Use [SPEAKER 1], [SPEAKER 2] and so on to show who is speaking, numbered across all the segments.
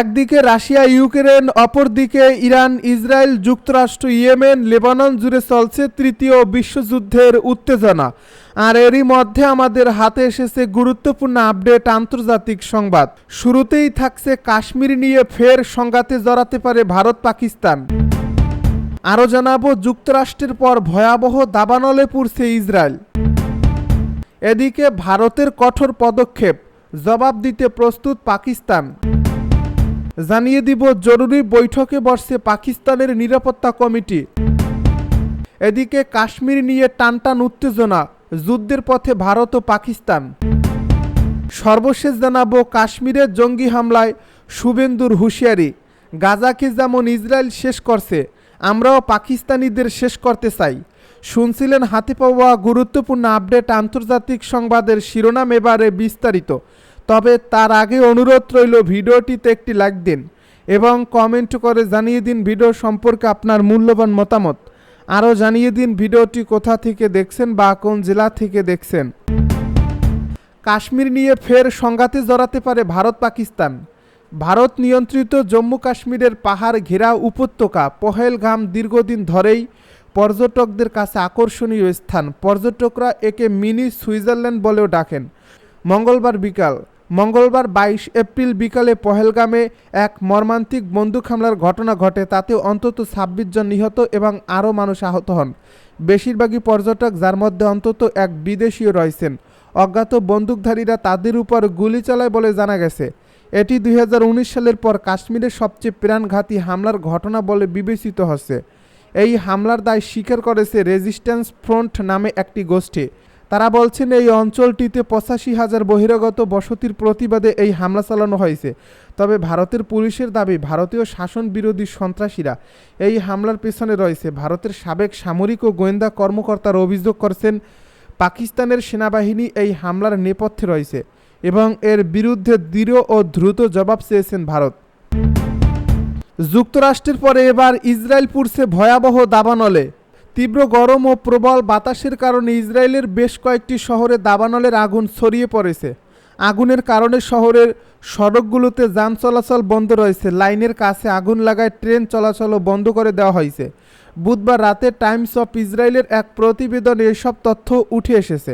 [SPEAKER 1] একদিকে Russia Ukraine অপরদিকে Iran Israel যুক্তরাষ্ট্র ইয়েমেন লেবানন জুড়ে চলছে তৃতীয় বিশ্বযুদ্ধের উত্তেজনা আর এরই মধ্যে আমাদের হাতে এসেছে গুরুত্বপূর্ণ আপডেট আন্তর্জাতিক সংবাদ শুরুতেই থাকছে কাশ্মীর নিয়ে ফের সংঘাতে জড়াতে পারে ভারত পাকিস্তান আরও জানাবো যুক্তরাষ্ট্রের পর ভয়াবহ দাবানলে পুড়ছে ইসরায়েল এদিকে ভারতের কঠোর পদক্ষেপ জবাব দিতে প্রস্তুত পাকিস্তান জানিয়ে দিব জরুরি বৈঠকে বসছে পাকিস্তানের নিরাপত্তা কমিটি এদিকে কাশ্মীর নিয়ে টানটান উত্তেজনা যুদ্ধের পথে ভারত ও পাকিস্তান সর্বশেষ জানাবো কাশ্মীরের জঙ্গি হামলায় শুভেন্দুর হুঁশিয়ারি গাজাকে যেমন ইসরায়েল শেষ করছে আমরাও পাকিস্তানিদের শেষ করতে চাই শুনছিলেন হাতে পাওয়া গুরুত্বপূর্ণ আপডেট আন্তর্জাতিক সংবাদের শিরোনাম এবারে বিস্তারিত তবে তার আগে অনুরোধ রইল ভিডিওটিতে একটি লাইক দিন এবং কমেন্ট করে জানিয়ে দিন ভিডিও সম্পর্কে আপনার মূল্যবান মতামত আরও জানিয়ে দিন ভিডিওটি কোথা থেকে দেখছেন বা কোন জেলা থেকে দেখছেন কাশ্মীর নিয়ে ফের সংঘাতে জড়াতে পারে ভারত পাকিস্তান ভারত নিয়ন্ত্রিত জম্মু কাশ্মীরের পাহাড় ঘেরা উপত্যকা পহেলগাম দীর্ঘদিন ধরেই পর্যটকদের কাছে আকর্ষণীয় স্থান পর্যটকরা একে মিনি সুইজারল্যান্ড বলেও ডাকেন মঙ্গলবার বিকাল মঙ্গলবার বাইশ এপ্রিল বিকালে পহেলগামে এক মর্মান্তিক বন্দুক হামলার ঘটনা ঘটে তাতে অন্তত ছাব্বিশ জন নিহত এবং আরও মানুষ আহত হন বেশিরভাগই পর্যটক যার মধ্যে অন্তত এক বিদেশিও রয়েছেন অজ্ঞাত বন্দুকধারীরা তাদের উপর গুলি চালায় বলে জানা গেছে এটি দুই সালের পর কাশ্মীরের সবচেয়ে প্রাণঘাতী হামলার ঘটনা বলে বিবেচিত হচ্ছে এই হামলার দায় স্বীকার করেছে রেজিস্ট্যান্স ফ্রন্ট নামে একটি গোষ্ঠী তারা বলছেন এই অঞ্চলটিতে পঁচাশি হাজার বহিরাগত বসতির প্রতিবাদে এই হামলা চালানো হয়েছে তবে ভারতের পুলিশের দাবি ভারতীয় শাসন বিরোধী সন্ত্রাসীরা এই হামলার পেছনে রয়েছে ভারতের সাবেক সামরিক ও গোয়েন্দা কর্মকর্তারা অভিযোগ করছেন পাকিস্তানের সেনাবাহিনী এই হামলার নেপথ্যে রয়েছে এবং এর বিরুদ্ধে দৃঢ় ও দ্রুত জবাব চেয়েছেন ভারত
[SPEAKER 2] যুক্তরাষ্ট্রের পরে এবার ইসরায়েল পুরছে ভয়াবহ দাবানলে তীব্র গরম ও প্রবল বাতাসের কারণে ইসরায়েলের বেশ কয়েকটি শহরে দাবানলের আগুন ছড়িয়ে পড়েছে আগুনের কারণে শহরের সড়কগুলোতে যান চলাচল বন্ধ রয়েছে লাইনের কাছে আগুন লাগায় ট্রেন চলাচলও বন্ধ করে দেওয়া হয়েছে বুধবার রাতে টাইমস অফ ইসরায়েলের এক প্রতিবেদনে এসব তথ্য উঠে এসেছে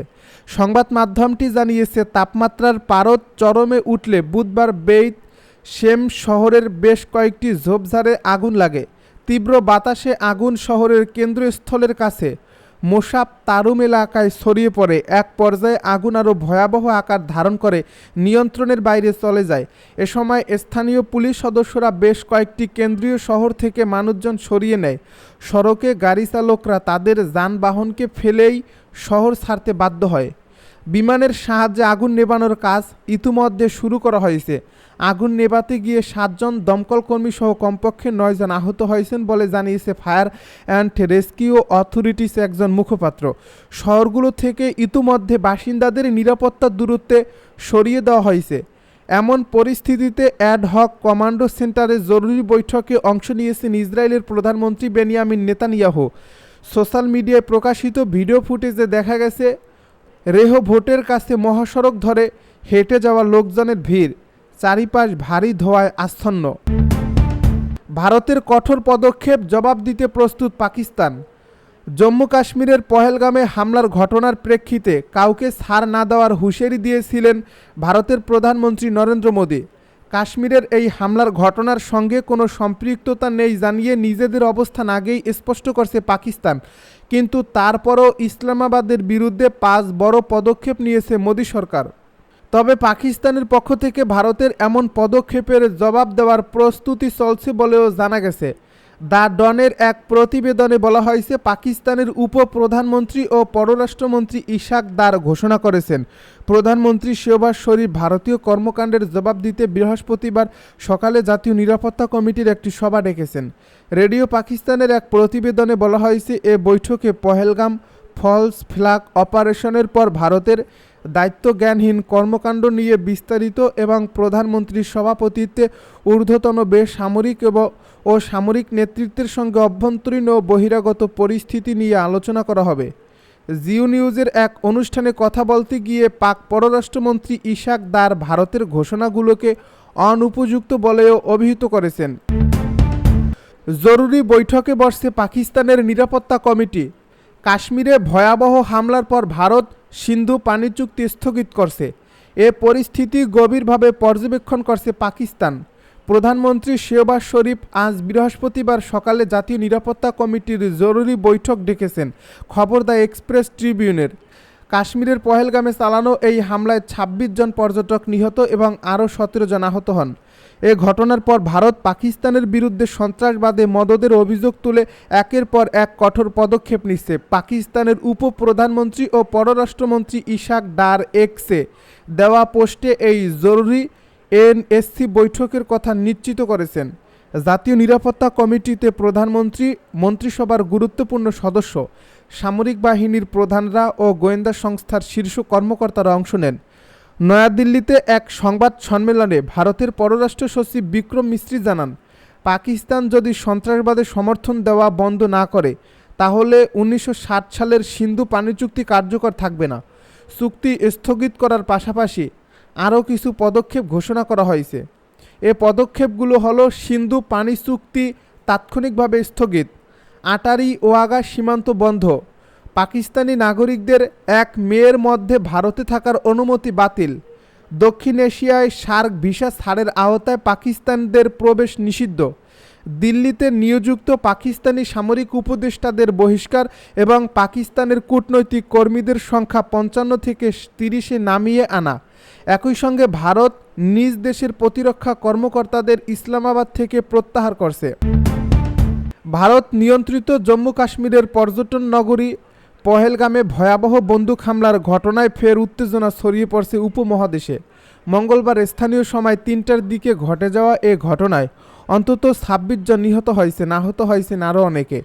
[SPEAKER 2] সংবাদ মাধ্যমটি জানিয়েছে তাপমাত্রার পারদ চরমে উঠলে বুধবার বেইত শেম শহরের বেশ কয়েকটি ঝোপঝাড়ে আগুন লাগে তীব্র বাতাসে আগুন শহরের কেন্দ্রস্থলের কাছে মোশাব তারুম এলাকায় ছড়িয়ে পড়ে এক পর্যায়ে আগুন আরও ভয়াবহ আকার ধারণ করে নিয়ন্ত্রণের বাইরে চলে যায় এ সময় স্থানীয় পুলিশ সদস্যরা বেশ কয়েকটি কেন্দ্রীয় শহর থেকে মানুষজন সরিয়ে নেয় সড়কে গাড়ি চালকরা তাদের যানবাহনকে ফেলেই শহর ছাড়তে বাধ্য হয় বিমানের সাহায্যে আগুন নেভানোর কাজ ইতিমধ্যে শুরু করা হয়েছে আগুন নেভাতে গিয়ে সাতজন দমকলকর্মী সহ কমপক্ষে নয়জন আহত হয়েছেন বলে জানিয়েছে ফায়ার অ্যান্ড রেস্কিউ অথরিটিস একজন মুখপাত্র শহরগুলো থেকে ইতিমধ্যে বাসিন্দাদের নিরাপত্তার দূরত্বে সরিয়ে দেওয়া হয়েছে এমন পরিস্থিতিতে অ্যাডহক কমান্ডো সেন্টারে জরুরি বৈঠকে অংশ নিয়েছেন ইসরায়েলের প্রধানমন্ত্রী বেনিয়ামিন নেতানিয়াহু সোশ্যাল মিডিয়ায় প্রকাশিত ভিডিও ফুটেজে দেখা গেছে ভোটের কাছে মহাসড়ক ধরে হেঁটে যাওয়া লোকজনের ভিড় চারিপাশ ভারী ধোয়ায় আচ্ছন্ন
[SPEAKER 3] ভারতের কঠোর পদক্ষেপ জবাব দিতে প্রস্তুত পাকিস্তান জম্মু কাশ্মীরের পহেলগামে হামলার ঘটনার প্রেক্ষিতে কাউকে ছাড় না দেওয়ার হুঁশিয়ারি দিয়েছিলেন ভারতের প্রধানমন্ত্রী নরেন্দ্র মোদী কাশ্মীরের এই হামলার ঘটনার সঙ্গে কোনো সম্পৃক্ততা নেই জানিয়ে নিজেদের অবস্থান আগেই স্পষ্ট করছে পাকিস্তান কিন্তু তারপরও ইসলামাবাদের বিরুদ্ধে পাঁচ বড় পদক্ষেপ নিয়েছে মোদী সরকার তবে পাকিস্তানের পক্ষ থেকে ভারতের এমন পদক্ষেপের জবাব দেওয়ার প্রস্তুতি চলছে বলেও জানা গেছে দ্য ডনের এক প্রতিবেদনে বলা হয়েছে পাকিস্তানের উপপ্রধানমন্ত্রী ও পররাষ্ট্রমন্ত্রী ইশাক দার ঘোষণা করেছেন প্রধানমন্ত্রী শেহবাজ শরীফ ভারতীয় কর্মকাণ্ডের জবাব দিতে বৃহস্পতিবার সকালে জাতীয় নিরাপত্তা কমিটির একটি সভা ডেকেছেন রেডিও পাকিস্তানের এক প্রতিবেদনে বলা হয়েছে এ বৈঠকে পহেলগাম ফলস ফ্ল্যাগ অপারেশনের পর ভারতের দায়িত্বজ্ঞানহীন কর্মকাণ্ড নিয়ে বিস্তারিত এবং প্রধানমন্ত্রীর সভাপতিত্বে ঊর্ধ্বতন বেসামরিক এবং ও সামরিক নেতৃত্বের সঙ্গে অভ্যন্তরীণ ও বহিরাগত পরিস্থিতি নিয়ে আলোচনা করা হবে জিও নিউজের এক অনুষ্ঠানে কথা বলতে গিয়ে পাক পররাষ্ট্রমন্ত্রী ইশাক দার ভারতের ঘোষণাগুলোকে অনুপযুক্ত বলেও অভিহিত করেছেন
[SPEAKER 4] জরুরি বৈঠকে বসছে পাকিস্তানের নিরাপত্তা কমিটি কাশ্মীরে ভয়াবহ হামলার পর ভারত সিন্ধু পানি চুক্তি স্থগিত করছে এ পরিস্থিতি গভীরভাবে পর্যবেক্ষণ করছে পাকিস্তান প্রধানমন্ত্রী শেহবাজ শরীফ আজ বৃহস্পতিবার সকালে জাতীয় নিরাপত্তা কমিটির জরুরি বৈঠক ডেকেছেন খবর দ্য এক্সপ্রেস ট্রিবিউনের কাশ্মীরের পহেলগামে চালানো এই হামলায় ২৬ জন পর্যটক নিহত এবং আরও সতেরো জন আহত হন এ ঘটনার পর ভারত পাকিস্তানের বিরুদ্ধে সন্ত্রাসবাদে মদদের অভিযোগ তুলে একের পর এক কঠোর পদক্ষেপ নিচ্ছে পাকিস্তানের উপপ্রধানমন্ত্রী ও পররাষ্ট্রমন্ত্রী ইশাক ডার এক্সে দেওয়া পোস্টে এই জরুরি এনএসসি বৈঠকের কথা নিশ্চিত করেছেন জাতীয় নিরাপত্তা কমিটিতে প্রধানমন্ত্রী মন্ত্রিসভার গুরুত্বপূর্ণ সদস্য সামরিক বাহিনীর প্রধানরা ও গোয়েন্দা সংস্থার শীর্ষ কর্মকর্তারা অংশ নেন নয়াদিল্লিতে এক সংবাদ সম্মেলনে ভারতের পররাষ্ট্র সচিব বিক্রম মিস্ত্রি জানান পাকিস্তান যদি সন্ত্রাসবাদে সমর্থন দেওয়া বন্ধ না করে তাহলে উনিশশো সালের সিন্ধু পানি চুক্তি কার্যকর থাকবে না চুক্তি স্থগিত করার পাশাপাশি আরও কিছু পদক্ষেপ ঘোষণা করা হয়েছে এ পদক্ষেপগুলো হলো সিন্ধু পানি চুক্তি তাৎক্ষণিকভাবে স্থগিত আটারি ওয়াগা সীমান্ত বন্ধ পাকিস্তানি নাগরিকদের এক মেয়ের মধ্যে ভারতে থাকার অনুমতি বাতিল দক্ষিণ এশিয়ায় সার্ক ভিসা ছাড়ের আওতায় পাকিস্তানদের প্রবেশ নিষিদ্ধ দিল্লিতে নিয়োযুক্ত পাকিস্তানি সামরিক উপদেষ্টাদের বহিষ্কার এবং পাকিস্তানের কূটনৈতিক কর্মীদের সংখ্যা পঞ্চান্ন থেকে তিরিশে নামিয়ে আনা একই সঙ্গে ভারত নিজ দেশের প্রতিরক্ষা কর্মকর্তাদের ইসলামাবাদ থেকে প্রত্যাহার করছে
[SPEAKER 5] ভারত নিয়ন্ত্রিত জম্মু কাশ্মীরের পর্যটন নগরী পহেলগামে ভয়াবহ বন্দুক হামলার ঘটনায় ফের উত্তেজনা ছড়িয়ে পড়ছে উপমহাদেশে মঙ্গলবার স্থানীয় সময় তিনটার দিকে ঘটে যাওয়া এ ঘটনায় অন্তত ছাব্বিশ জন নিহত হয়েছে আহত হয়েছেন আরও অনেকে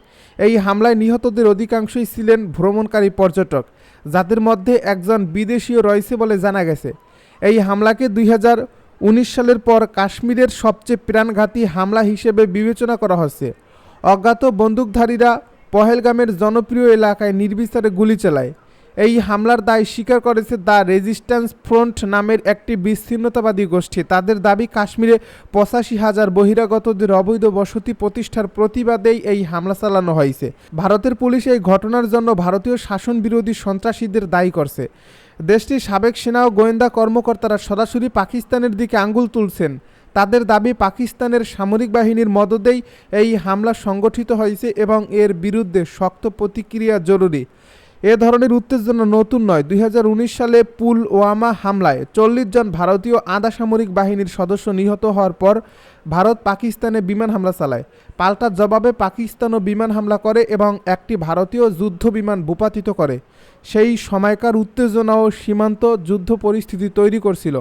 [SPEAKER 5] এই হামলায় নিহতদের অধিকাংশই ছিলেন ভ্রমণকারী পর্যটক যাদের মধ্যে একজন বিদেশীয় রয়েছে বলে জানা গেছে এই হামলাকে দুই সালের পর কাশ্মীরের সবচেয়ে প্রাণঘাতী হামলা হিসেবে বিবেচনা করা হচ্ছে অজ্ঞাত বন্দুকধারীরা পহেলগামের জনপ্রিয় এলাকায় নির্বিচারে গুলি চালায় এই হামলার দায় স্বীকার করেছে দ্য রেজিস্ট্যান্স ফ্রন্ট নামের একটি বিচ্ছিন্নতাবাদী গোষ্ঠী তাদের দাবি কাশ্মীরে পঁচাশি হাজার বহিরাগতদের অবৈধ বসতি প্রতিষ্ঠার প্রতিবাদেই এই হামলা চালানো হয়েছে ভারতের পুলিশ এই ঘটনার জন্য ভারতীয় শাসন বিরোধী সন্ত্রাসীদের দায়ী করছে দেশটির সাবেক সেনা ও গোয়েন্দা কর্মকর্তারা সরাসরি পাকিস্তানের দিকে আঙ্গুল তুলছেন তাদের দাবি পাকিস্তানের সামরিক বাহিনীর মদদেই এই হামলা সংগঠিত হয়েছে এবং এর বিরুদ্ধে শক্ত প্রতিক্রিয়া জরুরি এ ধরনের উত্তেজনা নতুন নয় দুই সালে পুলওয়ামা হামলায় চল্লিশ জন ভারতীয় আধা সামরিক বাহিনীর সদস্য নিহত হওয়ার পর ভারত পাকিস্তানে বিমান হামলা চালায় পাল্টা জবাবে পাকিস্তানও বিমান হামলা করে এবং একটি ভারতীয় যুদ্ধ বিমান ভূপাতিত করে সেই সময়কার উত্তেজনা ও সীমান্ত যুদ্ধ পরিস্থিতি তৈরি করছিল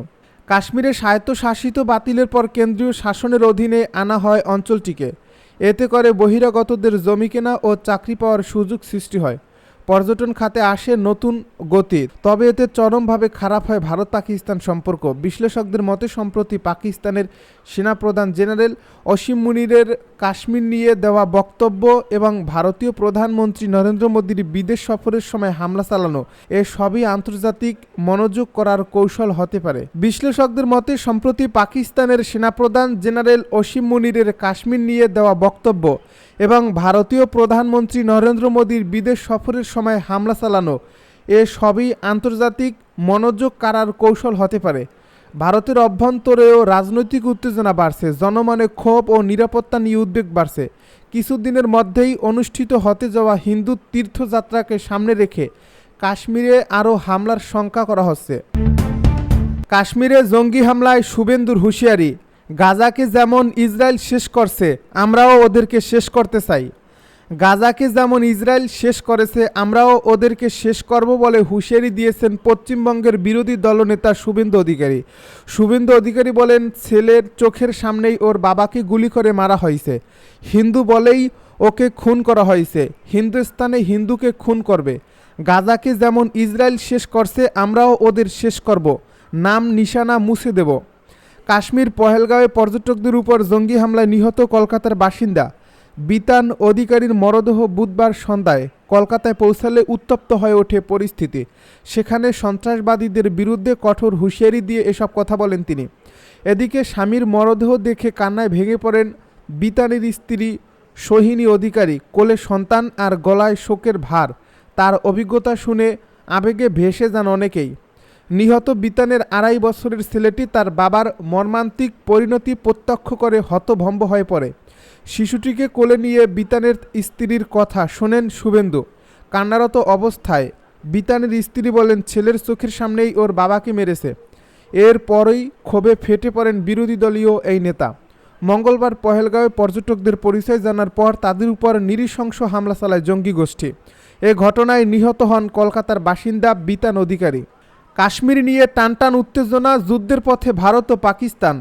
[SPEAKER 5] কাশ্মীরে স্বায়ত্তশাসিত বাতিলের পর কেন্দ্রীয় শাসনের অধীনে আনা হয় অঞ্চলটিকে এতে করে বহিরাগতদের জমি কেনা ও চাকরি পাওয়ার সুযোগ সৃষ্টি হয় পর্যটন খাতে আসে নতুন গতি তবে এতে চরমভাবে খারাপ হয় ভারত পাকিস্তান সম্পর্ক বিশ্লেষকদের মতে সম্প্রতি পাকিস্তানের সেনাপ্রধান জেনারেল অসীম মুনিরের কাশ্মীর নিয়ে দেওয়া বক্তব্য এবং ভারতীয় প্রধানমন্ত্রী নরেন্দ্র মোদীর বিদেশ সফরের সময় হামলা চালানো এ সবই আন্তর্জাতিক মনোযোগ করার কৌশল হতে পারে বিশ্লেষকদের মতে সম্প্রতি পাকিস্তানের সেনাপ্রধান জেনারেল অসীম মুনিরের কাশ্মীর নিয়ে দেওয়া বক্তব্য এবং ভারতীয় প্রধানমন্ত্রী নরেন্দ্র মোদীর বিদেশ সফরের সময় হামলা চালানো এ সবই আন্তর্জাতিক মনোযোগ কারার কৌশল হতে পারে ভারতের অভ্যন্তরেও রাজনৈতিক উত্তেজনা বাড়ছে জনমনে ক্ষোভ ও নিরাপত্তা নিয়ে উদ্বেগ বাড়ছে কিছুদিনের মধ্যেই অনুষ্ঠিত হতে যাওয়া হিন্দু তীর্থযাত্রাকে সামনে রেখে কাশ্মীরে আরও হামলার শঙ্কা করা হচ্ছে
[SPEAKER 6] কাশ্মীরে জঙ্গি হামলায় শুভেন্দুর হুঁশিয়ারি গাজাকে যেমন ইসরায়েল শেষ করছে আমরাও ওদেরকে শেষ করতে চাই গাজাকে যেমন ইসরায়েল শেষ করেছে আমরাও ওদেরকে শেষ করব বলে হুঁশিয়ারি দিয়েছেন পশ্চিমবঙ্গের বিরোধী দলনেতা শুভেন্দু অধিকারী শুভেন্দু অধিকারী বলেন ছেলের চোখের সামনেই ওর বাবাকে গুলি করে মারা হয়েছে হিন্দু বলেই ওকে খুন করা হয়েছে হিন্দুস্তানে হিন্দুকে খুন করবে গাজাকে যেমন ইসরায়েল শেষ করছে আমরাও ওদের শেষ করব নাম নিশানা মুছে দেবো
[SPEAKER 7] কাশ্মীর পহেলগাঁওয়ে পর্যটকদের উপর জঙ্গি হামলায় নিহত কলকাতার বাসিন্দা বিতান অধিকারীর মরদেহ বুধবার সন্ধ্যায় কলকাতায় পৌঁছালে উত্তপ্ত হয়ে ওঠে পরিস্থিতি সেখানে সন্ত্রাসবাদীদের বিরুদ্ধে কঠোর হুঁশিয়ারি দিয়ে এসব কথা বলেন তিনি এদিকে স্বামীর মরদেহ দেখে কান্নায় ভেঙে পড়েন বিতানের স্ত্রী সোহিনী অধিকারী কোলে সন্তান আর গলায় শোকের ভার তার অভিজ্ঞতা শুনে আবেগে ভেসে যান অনেকেই নিহত বিতানের আড়াই বছরের ছেলেটি তার বাবার মর্মান্তিক পরিণতি প্রত্যক্ষ করে হতভম্ব হয়ে পড়ে শিশুটিকে কোলে নিয়ে বিতানের স্ত্রীর কথা শোনেন শুভেন্দু কান্নারত অবস্থায় বিতানের স্ত্রী বলেন ছেলের চোখের সামনেই ওর বাবাকে মেরেছে এরপরই ক্ষোভে ফেটে পড়েন বিরোধী দলীয় এই নেতা মঙ্গলবার পহেলগাঁওয়ে পর্যটকদের পরিচয় জানার পর তাদের উপর নিরিশংস হামলা চালায় জঙ্গি গোষ্ঠী এ ঘটনায় নিহত হন কলকাতার বাসিন্দা বিতান অধিকারী
[SPEAKER 8] কাশ্মীর নিয়ে টানটান উত্তেজনা যুদ্ধের পথে ভারত ও পাকিস্তান